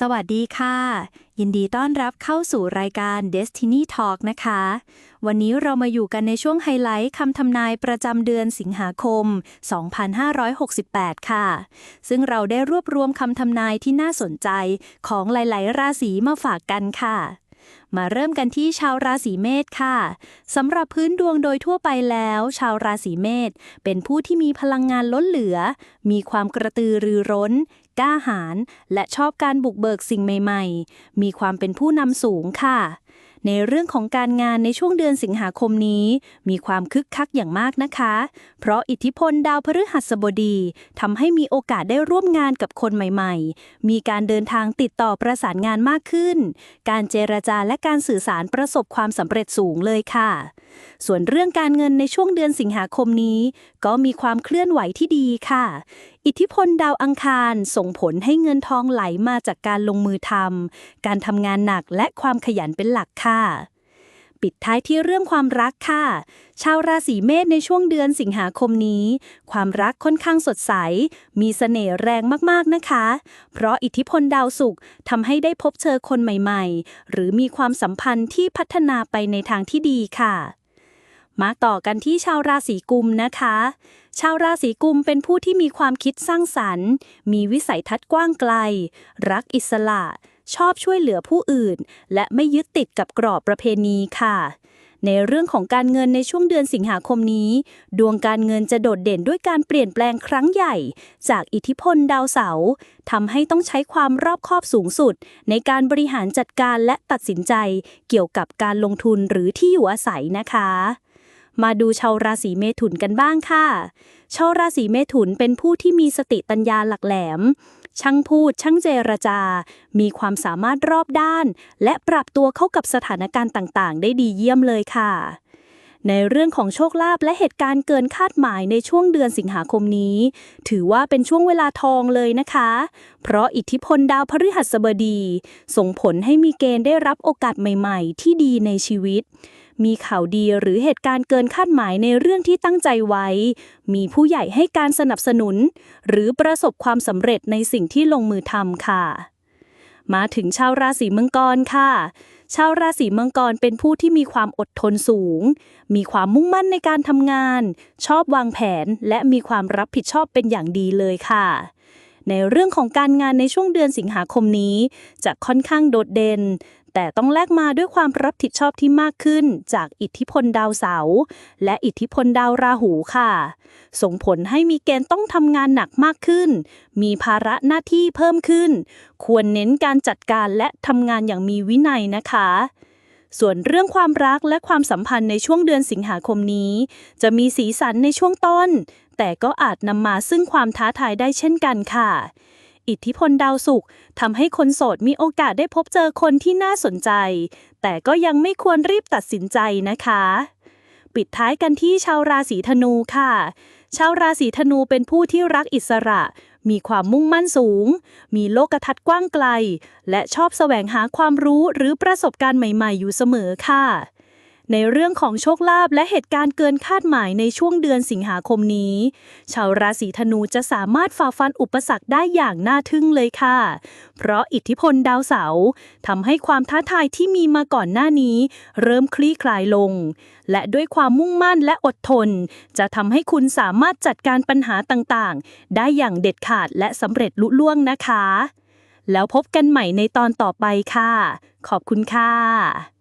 สวัสดีค่ะ ยินดีต้อนรับเข้าสู่รายการ Destiny Talk นะคะ วันนี้เรามาอยู่กันในช่วงไฮไลท์คำทำนายประจำเดือนสิงหาคม 2568 ค่ะ ซึ่งเราได้รวบรวมคำทำนายที่น่าสนใจของหลาย ๆ ราศีมาฝากกันค่ะ มาเริ่มกันที่ชาวราศีเมษค่ะสำหรับพื้นดวงโดยทั่วไปแล้ว ชาวราศีเมษเป็นผู้ที่มีพลังงานล้นเหลือ มีความกระตือรือร้น กล้าหาญและชอบการบุกเบิกสิ่งใหม่ ๆ มีความเป็นผู้นำสูงค่ะ ในเรื่องของการงานในช่วงเดือนสิงหาคมนี้ มีความคึกคักอย่างมากนะคะ เพราะอิทธิพลดาวพฤหัสบดีทำให้มีโอกาสได้ร่วมงานกับคนใหม่ๆ มีการเดินทางติดต่อประสานงานมากขึ้น การเจรจาและการสื่อสารประสบความสำเร็จสูงเลยค่ะส่วนเรื่องการเงินในช่วงเดือนสิงหาคมนี้ ก็มีความเคลื่อนไหวที่ดีค่ะ อิทธิพลดาวอังคารส่งผลให้เงินทองไหลมาจากการลงมือทำการทำงานหนักและความขยันเป็นหลักค่ะ ปิดท้ายที่เรื่องความรักค่ะ ชาวราศีเมษในช่วงเดือนสิงหาคมนี้ ความรักค่อนข้างสดใส มีเสน่ห์แรงมากๆนะคะ เพราะอิทธิพลดาวศุกร์ทำให้ได้พบเจอคนใหม่ๆ หรือมีความสัมพันธ์ที่พัฒนาไปในทางที่ดีค่ะ มาต่อกันที่ชาวราศีกุมนะคะ ชาวราศีกุมเป็นผู้ที่มีความคิดสร้างสรรค์ มีวิสัยทัศน์กว้างไกล รักอิสระ ชอบช่วยเหลือผู้อื่น และไม่ยึดติดกับกรอบประเพณีค่ะ ในเรื่องของการเงินในช่วงเดือนสิงหาคมนี้ ดวงการเงินจะโดดเด่นด้วยการเปลี่ยนแปลงครั้งใหญ่ จากอิทธิพลดาวเสาร์ทำให้ต้องใช้ความรอบคอบสูงสุด ในการบริหารจัดการและตัดสินใจ เกี่ยวกับการลงทุนหรือที่อยู่อาศัยนะคะ มาดูชาวราศีเมถุนกันบ้างค่ะ ชาวราศีเมถุนเป็นผู้ที่มีสติปัญญาหลักแหลม ช่างพูด ช่างเจรจา มีความสามารถรอบด้าน และปรับตัวเข้ากับสถานการณ์ต่างๆ ได้ดีเยี่ยมเลยค่ะ ในเรื่องของโชคลาภและเหตุการณ์เกินคาดหมายในช่วงเดือนสิงหาคมนี้ ถือว่าเป็นช่วงเวลาทองเลยนะคะ เพราะอิทธิพลดาวพฤหัสบดี ส่งผลให้มีเกณฑ์ได้รับโอกาสใหม่ ๆ ที่ดีในชีวิต มีข่าวดีหรือเหตุการณ์เกินคาดหมายในเรื่องที่ตั้งใจไว้ มีผู้ใหญ่ให้การสนับสนุน หรือประสบความสำเร็จในสิ่งที่ลงมือทำค่ะ มาถึงชาวราศีมังกรค่ะชาวราศีมังกรเป็นผู้ที่มีความอดทนสูง มีความมุ่งมั่นในการทำงาน ชอบวางแผน และมีความรับผิดชอบเป็นอย่างดีเลยค่ะ ในเรื่องของการงานในช่วงเดือนสิงหาคมนี้ จะค่อนข้างโดดเด่น แต่ต้องแลกมาด้วยความรับผิดชอบที่มากขึ้น จากอิทธิพลดาวเสาร์และอิทธิพลดาวราหูค่ะ ส่งผลให้มีเกณฑ์ต้องทำงานหนักมากขึ้น มีภาระหน้าที่เพิ่มขึ้น ควรเน้นการจัดการและทำงานอย่างมีวินัยนะคะส่วนเรื่องความรักและความสัมพันธ์ในช่วงเดือนสิงหาคมนี้ จะมีสีสันในช่วงต้น แต่ก็อาจนำมาซึ่งความท้าทายได้เช่นกันค่ะ อิทธิพลดาวศุกร์ทำให้คนโสดมีโอกาสได้พบเจอคนที่น่าสนใจ แต่ก็ยังไม่ควรรีบตัดสินใจนะคะ ปิดท้ายกันที่ชาวราศีธนูค่ะ ชาวราศีธนูเป็นผู้ที่รักอิสระ มีความมุ่งมั่นสูง มีโลกทัศน์กว้างไกล และชอบแสวงหาความรู้หรือประสบการณ์ใหม่ ๆ อยู่เสมอค่ะ ในเรื่องของโชคลาภและเหตุการณ์เกินคาดหมายในช่วงเดือนสิงหาคมนี้ ชาวราศีธนูจะสามารถฝ่าฟันอุปสรรคได้อย่างน่าทึ่งเลยค่ะ เพราะอิทธิพลดาวเสาร์ทำให้ความท้าทายที่มีมาก่อนหน้านี้ เริ่มคลี่คลายลง และด้วยความมุ่งมั่นและอดทน จะทำให้คุณสามารถจัดการปัญหาต่างๆ ได้อย่างเด็ดขาดและสำเร็จลุล่วงนะคะ แล้วพบกันใหม่ในตอนต่อไปค่ะ ขอบคุณค่ะ